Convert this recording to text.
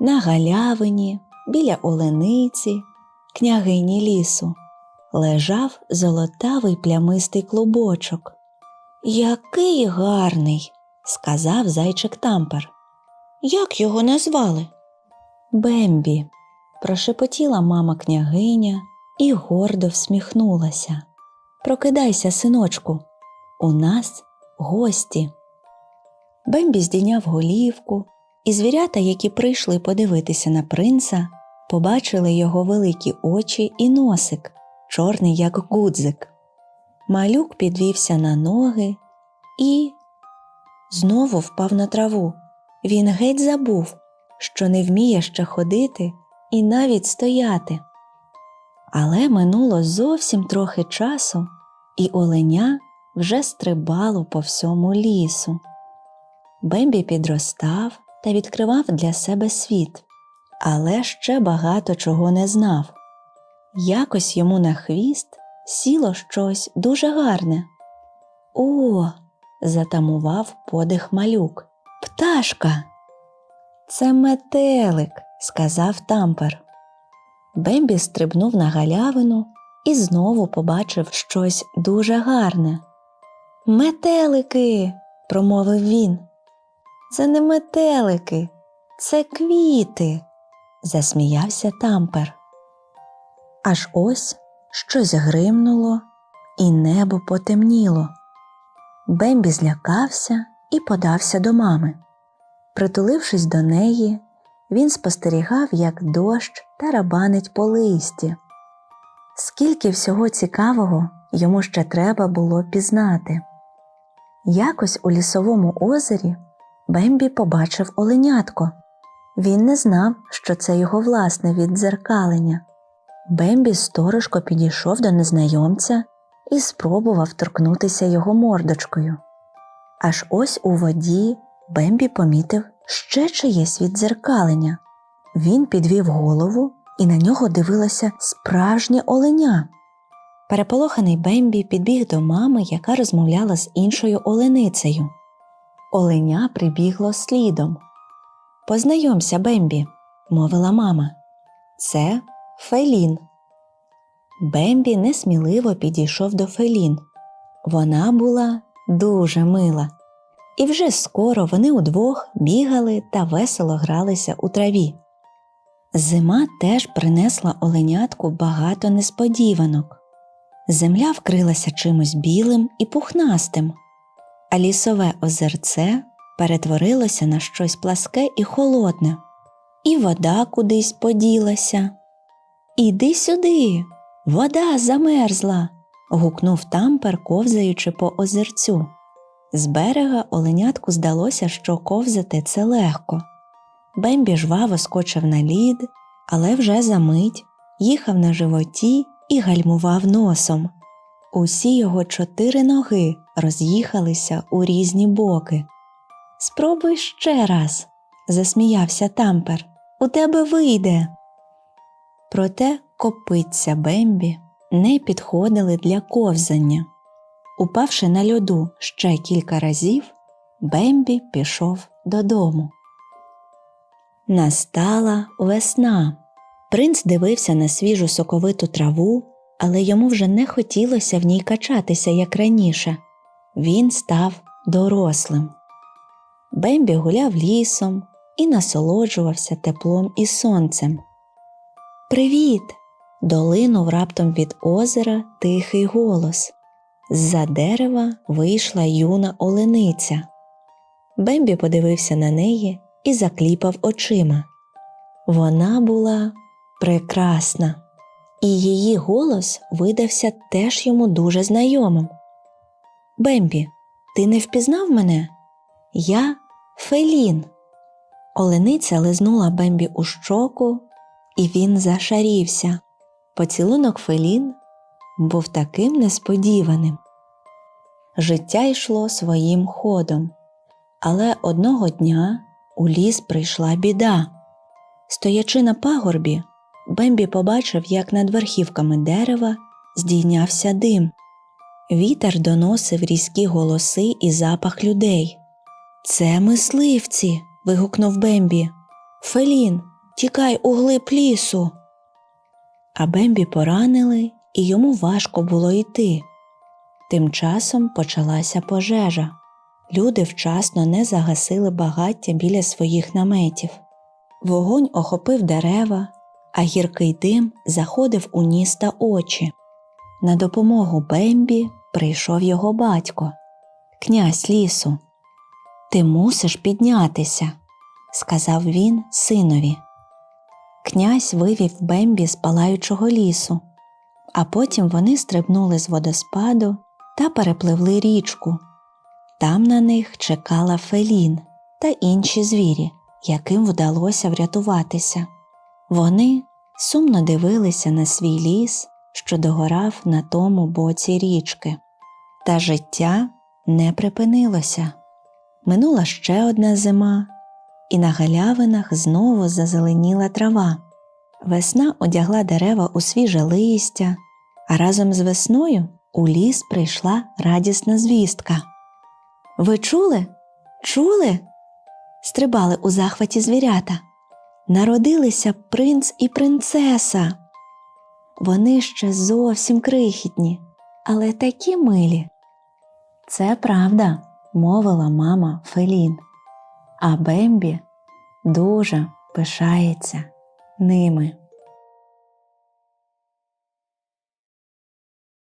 На галявині, біля олениці, княгині лісу, лежав золотавий плямистий клубочок. Який гарний, сказав зайчик тампер. Як його назвали? Бембі, прошепотіла мама княгиня і гордо всміхнулася. Прокидайся, синочку, у нас гості. Бембі здійняв голівку, і звірята, які прийшли подивитися на принца, побачили його великі очі і носик, чорний, як гудзик. Малюк підвівся на ноги і знову впав на траву. Він геть забув, що не вміє ще ходити і навіть стояти. Але минуло зовсім трохи часу, і оленя вже стрибало по всьому лісу. Бембі підростав та відкривав для себе світ, але ще багато чого не знав. Якось йому на хвіст сіло щось дуже гарне. О, затамував подих малюк. Пташка. Це метелик, сказав тампер. Бембі стрибнув на галявину і знову побачив щось дуже гарне. Метелики, промовив він. Це не метелики, це квіти, засміявся тампер. Аж ось щось гримнуло, і небо потемніло. Бембі злякався і подався до мами. Притулившись до неї, він спостерігав, як дощ тарабанить по листі. Скільки всього цікавого йому ще треба було пізнати. Якось у лісовому озері Бембі побачив оленятко. Він не знав, що це його власне віддзеркалення. Бембі сторожко підійшов до незнайомця і спробував торкнутися його мордочкою. Аж ось у воді Бембі помітив ще чиєсь віддзеркалення. Він підвів голову і на нього дивилося справжнє оленя. Переполоханий Бембі підбіг до мами, яка розмовляла з іншою оленицею. Оленя прибігло слідом. Познайомся, Бембі, мовила мама. Це Фелін. Бембі несміливо підійшов до Фелін. Вона була дуже мила. І вже скоро вони удвох бігали та весело гралися у траві. Зима теж принесла оленятку багато несподіванок. Земля вкрилася чимось білим і пухнастим, а лісове озерце перетворилося на щось пласке і холодне, і вода кудись поділася. Іди сюди, вода замерзла. гукнув тампер, ковзаючи по озерцю. З берега оленятку здалося, що ковзати це легко. Бембі жваво скочив на лід, але вже за мить їхав на животі і гальмував носом. Усі його чотири ноги роз'їхалися у різні боки. Спробуй ще раз, засміявся тампер. У тебе вийде. Проте копиця Бембі не підходили для ковзання. Упавши на льоду ще кілька разів, Бембі пішов додому. Настала весна. Принц дивився на свіжу соковиту траву, але йому вже не хотілося в ній качатися, як раніше. Він став дорослим. Бембі гуляв лісом і насолоджувався теплом і сонцем. Привіт! долинув раптом від озера тихий голос. З-за дерева вийшла юна олениця. Бембі подивився на неї і закліпав очима. Вона була прекрасна, і її голос видався теж йому дуже знайомим. Бембі, ти не впізнав мене? Я Фелін. Олениця лизнула Бембі у щоку, і він зашарівся. Поцілунок Фелін був таким несподіваним. Життя йшло своїм ходом, але одного дня у ліс прийшла біда. Стоячи на пагорбі, Бембі побачив, як над верхівками дерева здійнявся дим. Вітер доносив різкі голоси і запах людей. Це мисливці. вигукнув Бембі. Фелін, тікай у глиб лісу. А Бембі поранили, і йому важко було йти. Тим часом почалася пожежа. Люди вчасно не загасили багаття біля своїх наметів. Вогонь охопив дерева, а гіркий дим заходив у ніс та очі. На допомогу Бембі прийшов його батько, князь лісу. Ти мусиш піднятися, сказав він синові. Князь вивів Бембі з палаючого лісу, а потім вони стрибнули з водоспаду та перепливли річку. Там на них чекала Фелін та інші звірі, яким вдалося врятуватися. Вони сумно дивилися на свій ліс, що догорав на тому боці річки. Та життя не припинилося. Минула ще одна зима, і на галявинах знову зазеленіла трава. Весна одягла дерева у свіже листя, а разом з весною у ліс прийшла радісна звістка. Ви чули? Чули? стрибали у захваті звірята. Народилися принц і принцеса. Вони ще зовсім крихітні, але такі милі. Це правда, мовила мама Фелін, а Бембі дуже пишається ними.